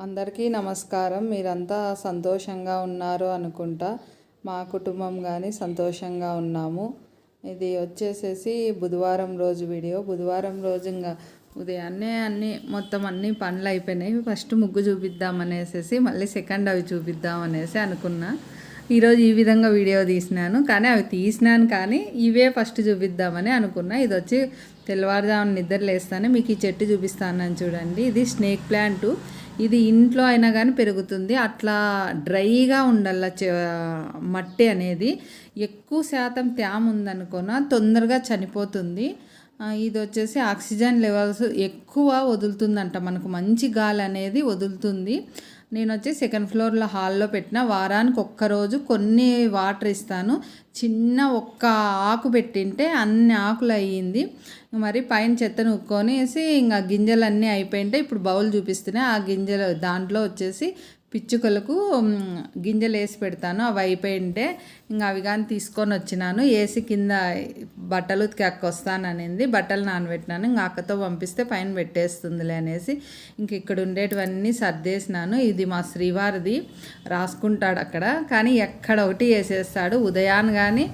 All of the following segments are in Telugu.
అందరికీ నమస్కారం. మీరంతా సంతోషంగా ఉన్నారు అనుకుంటా. మా కుటుంబం కానీ సంతోషంగా ఉన్నాము. ఇది వచ్చేసేసి బుధవారం రోజు వీడియో. బుధవారం రోజు ఇంకా ఉదయాన్నే అన్నీ మొత్తం అన్ని పనులు అయిపోయినాయి. ఫస్ట్ ముగ్గు చూపిద్దాం అనేసి మళ్ళీ సెకండ్ అవి చూపిద్దాం అనేసి అనుకున్నా. ఈరోజు ఈ విధంగా వీడియో తీసినాను. కానీ అవి తీసినాను కానీ ఇవే ఫస్ట్ చూపిద్దామని అనుకున్నా. ఇది వచ్చి తెల్లవారుజామున నిద్ర లేస్తానే మీకు ఈ చెట్టు చూపిస్తానని చూడండి. ఇది స్నేక్ ప్లాంట్. ఇది ఇంట్లో అయినా కానీ పెరుగుతుంది. అట్లా డ్రైగా ఉండాల మట్టి అనేది ఎక్కువ శాతం తేమ ఉందనుకున్న తొందరగా చనిపోతుంది. ఇది వచ్చేసి ఆక్సిజన్ లెవెల్స్ ఎక్కువ వదులుతుందంట. మనకు మంచి గాలి అనేది వదులుతుంది. నేను వచ్చి సెకండ్ ఫ్లోర్లో హాల్లో పెట్టిన. వారానికి ఒక్కరోజు కొన్ని వాటర్ ఇస్తాను. చిన్న ఒక్క ఆకు పెట్టింటే అన్ని ఆకులు అయ్యింది. మరి పైన చెత్త ఉక్కొనేసి ఇంకా గింజలన్నీ అయిపోయింటే ఇప్పుడు బౌల్ చూపిస్తున్నాయి ఆ గింజలు దాంట్లో వచ్చేసి పిచ్చుకలకు గింజలు వేసి పెడతాను. అవి అయిపోయింటే ఇంకా అవి కానీ తీసుకొని వచ్చినాను. ఏసీ కింద బట్టలు ఉతికి అక్క వస్తాననింది. బట్టలు నానబెట్టినాను. ఇంకా అక్కతో పంపిస్తే పైన పెట్టేస్తుందిలే అనేసి ఇంక ఇక్కడ ఉండేటివన్నీ సర్దేసినాను. ఇది మా శ్రీవారిది రాసుకుంటాడు అక్కడ. కానీ ఎక్కడ ఒకటి వేసేస్తాడు. ఉదయాన్ని కానీ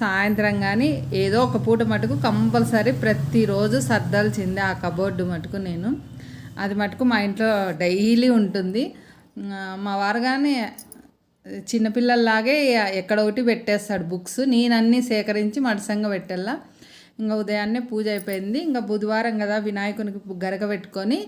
సాయంత్రం కానీ ఏదో ఒక పూట మటుకు కంపల్సరీ ప్రతిరోజు సర్దాల్సిందే ఆ కబోర్డు మటుకు నేను. అది మటుకు మా ఇంట్లో డైలీ ఉంటుంది. మా వారు కానీ చిన్నపిల్లల్లాగే ఎక్కడ ఒకటి పెట్టేస్తాడు బుక్స్. నేనన్నీ సేకరించి మడసంగా పెట్టెల్లా ఇంకా ఉదయాన్నే పూజ అయిపోయింది. ఇంకా బుధవారం కదా వినాయకునికి గరక పెట్టుకొని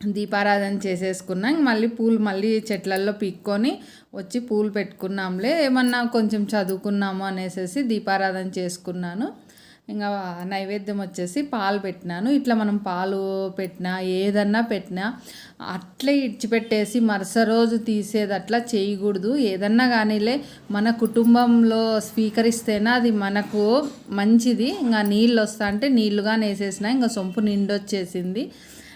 దీపారాధన చేసేసుకున్నాం. ఇంక మళ్ళీ పూలు మళ్ళీ చెట్లల్లో పీక్కొని వచ్చి పూలు పెట్టుకున్నాంలే. ఏమన్నా కొంచెం చదువుకున్నాము అనేసి దీపారాధన చేసుకున్నాను. ఇంకా నైవేద్యం వచ్చేసి పాలు పెట్టినాను. ఇట్లా మనం పాలు పెట్టినా ఏదన్నా పెట్టినా అట్లే ఇడిచిపెట్టేసి మరుస రోజు తీసేది అట్లా చేయకూడదు. ఏదన్నా కానీలే మన కుటుంబంలో స్వీకరిస్తేనే అది మనకు మంచిది. ఇంకా నీళ్ళు వస్తా అంటే నీళ్ళుగానే వేసేసిన ఇంకా సొంపు నిండొచ్చేసింది.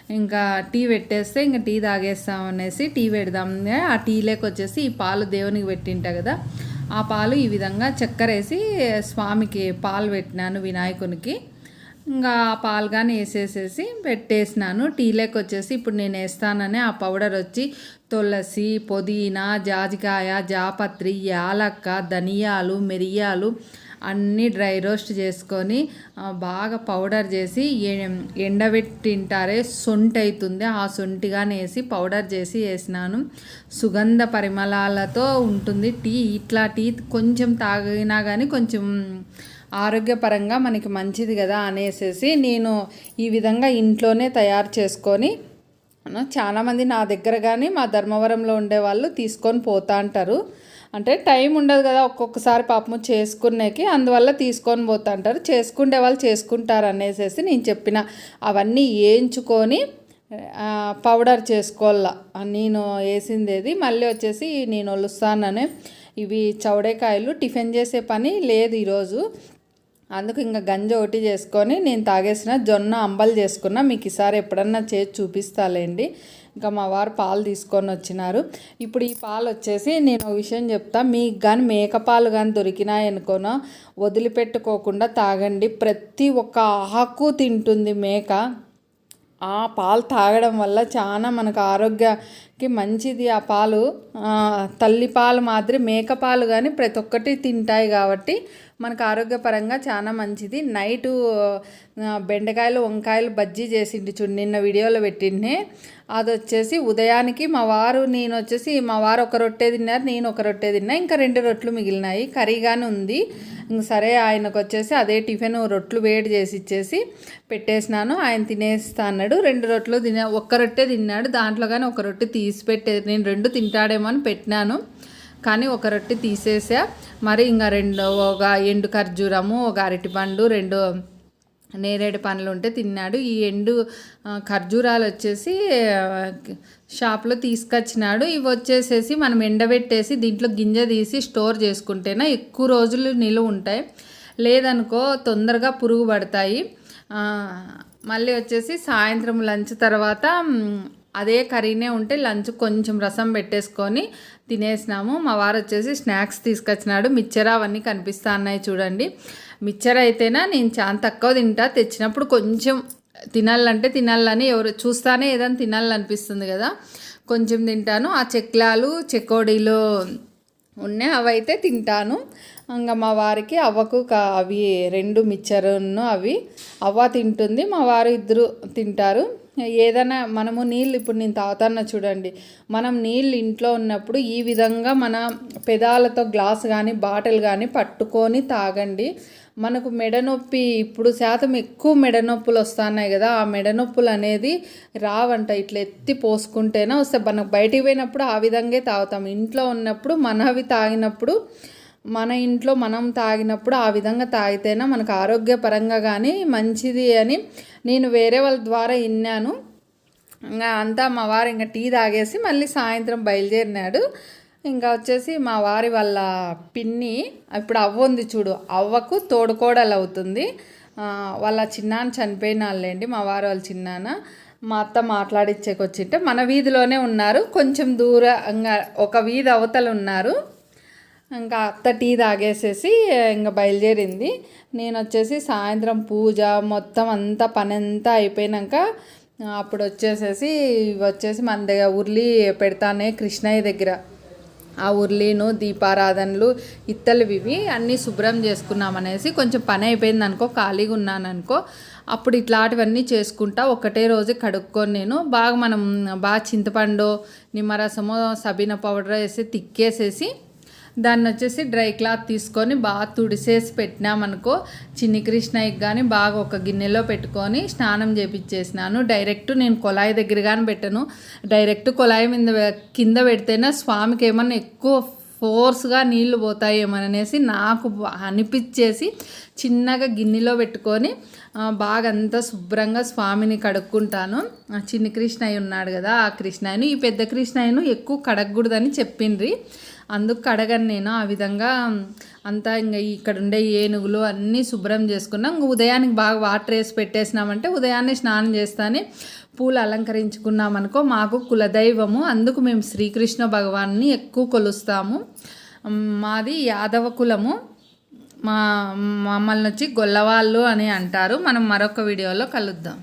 ఇంకా టీ పెట్టేస్తే ఇంకా టీ తాగేస్తాం అనేసి టీ పెడదాం. ఆ టీలోకి వచ్చేసి ఈ పాలు దేవునికి పెట్టింటా కదా. ఆ పాలు ఈ విధంగా చక్కెర వేసి స్వామికి పాలు పెట్టినాను వినాయకునికి. ఇంకా ఆ పాలు కానీ వేసేసేసి పెట్టేసినాను. టీలోకి వచ్చేసి ఇప్పుడు నేను వేస్తానని ఆ పౌడర్ వచ్చి తులసి పుదీనా జాజికాయ జాపత్రి యాలక్క ధనియాలు మిరియాలు అన్నీ డ్రై రోస్ట్ చేసుకొని బాగా పౌడర్ చేసి ఎండబెట్టి ఎండబెట్టింటారే సొంటి అవుతుంది ఆ సొంటిగానే వేసి పౌడర్ చేసి వేసినాను. సుగంధ పరిమళాలతో ఉంటుంది. టీ ఇట్లా టీ కొంచెం తాగినా కానీ కొంచెం ఆరోగ్యపరంగా మనకి మంచిది కదా అనేసేసి నేను ఈ విధంగా ఇంట్లోనే తయారు చేసుకొని చాలామంది నా దగ్గర కానీ మా ధర్మవరంలో ఉండే వాళ్ళు తీసుకొని పోతా అంటారు. అంటే టైం ఉండదు కదా ఒక్కొక్కసారి పాపము చేసుకునేకి అందువల్ల తీసుకొని పోతా అంటారు చేసుకునే వాళ్ళు చేసుకుంటారు అనేసి నేను చెప్పిన. అవన్నీ వేయించుకొని పౌడర్ చేసుకోవాలా. నేను వేసిందేది మళ్ళీ వచ్చేసి నేను ఒలుస్తానని. ఇవి చౌడేకాయలు టిఫిన్ చేసే పని లేదు ఈరోజు. అందుకు ఇంకా గంజ ఒకటి చేసుకొని నేను తాగేసిన జొన్న అంబలు చేసుకున్నా. మీకు ఈసారి ఎప్పుడన్నా చేసి చూపిస్తాలేండి. ఇంకా మా వారు పాలు తీసుకొని వచ్చినారు. ఇప్పుడు ఈ పాలు వచ్చేసి నేను ఒక విషయం చెప్తా. మీకు కానీ మేక పాలు కానీ దొరికినాయి అనుకోనో? వదిలిపెట్టుకోకుండా తాగండి. ప్రతి ఒక్క ఆకు తింటుంది మేక. ఆ పాలు తాగడం వల్ల చాలా మనకు ఆరోగ్యానికి మంచిది. ఆ పాలు తల్లి పాలు మాదిరి మేక పాలు కానీ ప్రతి ఒక్కటి తింటాయి కాబట్టి మనకు ఆరోగ్యపరంగా చాలా మంచిది. నైటు బెండకాయలు వంకాయలు బజ్జీ చేసిండు చూడు నిన్న వీడియోలో పెట్టిండే. అది వచ్చేసి ఉదయానికి మా వారు నేను వచ్చేసి మా వారు ఒక రొట్టె తిన్నారు నేను ఒక రొట్టె తిన్నా ఇంకా రెండు రొట్లు మిగిలినాయి. కర్రీగానే ఉంది. సరే ఆయనకు వచ్చేసి అదే టిఫిన్ రొట్లు వేడి చేసి ఇచ్చేసి పెట్టేసినాను. ఆయన తినేస్తా అన్నాడు. రెండు రొట్లు తిన ఒక్క రొట్టె తిన్నాడు. దాంట్లో కానీ ఒక రొట్టె తీసి పెట్టే నేను రెండు తింటాడేమో అని పెట్టినాను. కానీ ఒక రొట్టె తీసేసా. మరి ఇంకా రెండు ఒక ఎండు ఖర్జూరము ఒక అరటిపండు రెండు నేరేడు పండ్లు ఉంటే తిన్నాడు. ఈ ఎండు ఖర్జూరాలు వచ్చేసి షాప్లో తీసుకొచ్చినాడు. ఇవి వచ్చేసేసి మనం ఎండబెట్టేసి దీంట్లో గింజ తీసి స్టోర్ చేసుకుంటేనే ఎక్కువ రోజులు నిలువ ఉంటాయి. లేదనుకో తొందరగా పురుగు పడతాయి. మళ్ళీ వచ్చేసి సాయంత్రం లంచ్ తర్వాత అదే కర్రీనే ఉంటే లంచ్ కొంచెం రసం పెట్టేసుకొని తినేసినాము. మా వారు వచ్చేసి స్నాక్స్ తీసుకొచ్చినాడు. మిక్చర్ అవన్నీ కనిపిస్తా ఉన్నాయి చూడండి. మిక్చర్ అయితేనా నేను చాలా తక్కువ తింటా. తెచ్చినప్పుడు కొంచెం తినాలంటే తినాలని ఎవరు చూస్తానే ఏదైనా తినాలనిపిస్తుంది కదా. కొంచెం తింటాను. ఆ చెక్లాలు చెకోడీలు ఉన్నాయి. అవైతే తింటాను. ఇంకా మా వారికి అవ్వకు కా- అవి రెండు మిక్చరును అవి అవ్వ తింటుంది. మా వారు ఇద్దరు తింటారు. ఏదైనా మనము నీళ్ళు ఇప్పుడు నేను తాగుతాను చూడండి. మనం నీళ్ళు ఇంట్లో ఉన్నప్పుడు ఈ విధంగా మన పెదాలతో గ్లాస్ కానీ బాటిల్ కానీ పట్టుకొని తాగండి. మనకు మెడనొప్పి ఇప్పుడు శాతం ఎక్కువ మెడ నొప్పులు వస్తున్నాయి కదా ఆ మెడ నొప్పులు అనేది రావంట. ఇట్లా ఎత్తి పోసుకుంటేనే వస్తాయి. మనకు బయటికి పోయినప్పుడు ఆ విధంగా తాగుతాం. ఇంట్లో ఉన్నప్పుడు మనవి తాగినప్పుడు మన ఇంట్లో మనం తాగినప్పుడు ఆ విధంగా తాగితేనే మనకు ఆరోగ్యపరంగా కానీ మంచిది అని నేను వేరే వాళ్ళ ద్వారా విన్నాను ఇంకా అంతా మా వారు ఇంకా టీ తాగేసి మళ్ళీ సాయంత్రం బయలుదేరినాడు. ఇంకా వచ్చేసి మా వారి వాళ్ళ పిన్ని ఇప్పుడు అవ్వ ఉంది చూడు అవ్వకు తోడుకోడలు అవుతుంది. వాళ్ళ చిన్నాన్న చనిపోయిన వాళ్ళేంటి మా వారు వాళ్ళ చిన్నాన్న. మా అత్త మాట్లాడిచ్చేకొచ్చింటే మన వీధిలోనే ఉన్నారు. కొంచెం దూరంగా ఒక వీధి అవతలు ఉన్నారు ఇంకా అత్త టీ తాగేసేసి ఇంకా బయలుదేరింది. నేను వచ్చేసి సాయంత్రం పూజ మొత్తం అంతా పని అంతా అయిపోయినాక అప్పుడు వచ్చేసేసి వచ్చేసి మన దగ్గర ఉర్లి పెడతానే కృష్ణయ్య దగ్గర. ఆ ఉర్లీను దీపారాధనలు ఇత్తలు ఇవి అన్నీ శుభ్రం చేసుకున్నామనేసి కొంచెం పని అయిపోయింది అనుకో ఖాళీగా ఉన్నాను అనుకో అప్పుడు ఇట్లాంటివన్నీ చేసుకుంటా ఒకటే రోజు కడుక్కొని నేను బాగా మనం బాగా చింతపండు నిమ్మరసము సబీన పౌడర్ వేసి తిక్కేసేసి దాన్ని వచ్చేసి డ్రై క్లాత్ తీసుకొని బాగా తుడిసేసి పెట్టినామనుకో చిన్ని కృష్ణయ్యకి కానీ బాగా ఒక గిన్నెలో పెట్టుకొని స్నానం చేపించేసినాను డైరెక్ట్ నేను కొలాయి దగ్గర కానీ పెట్టను. డైరెక్ట్ కొలాయి మీద కింద పెడితేనే స్వామికి ఏమన్నా ఎక్కువ ఫోర్స్గా నీళ్ళు పోతాయేమనేసి నాకు అనిపించేసి చిన్నగా గిన్నెలో పెట్టుకొని బాగా అంతా శుభ్రంగా స్వామిని కడుక్కుంటాను. చిన్న కృష్ణయ్య ఉన్నాడు కదా ఆ కృష్ణయ్యను. ఈ పెద్ద కృష్ణయ్యను ఎక్కువ కడగకూడదని చెప్పిండ్రి. అందుకు కడగను నేను. ఆ విధంగా అంతా ఇంకా ఇక్కడ ఉండే ఏనుగులు అన్నీ శుభ్రం చేసుకున్నాం. ఉదయానికి బాగా వాటర్ వేసి పెట్టేసినామంటే ఉదయాన్నే స్నానం చేస్తానే పూలు అలంకరించుకున్నామనుకో మాకు కులదైవము అందుకు మేము శ్రీకృష్ణ భగవాన్ని ఎక్కువ కొలుస్తాము. మాది యాదవ కులము. మా మమ్మల్ని వచ్చి గొల్లవాళ్ళు అని అంటారు. మనం మరొక వీడియోలో కలుద్దాం.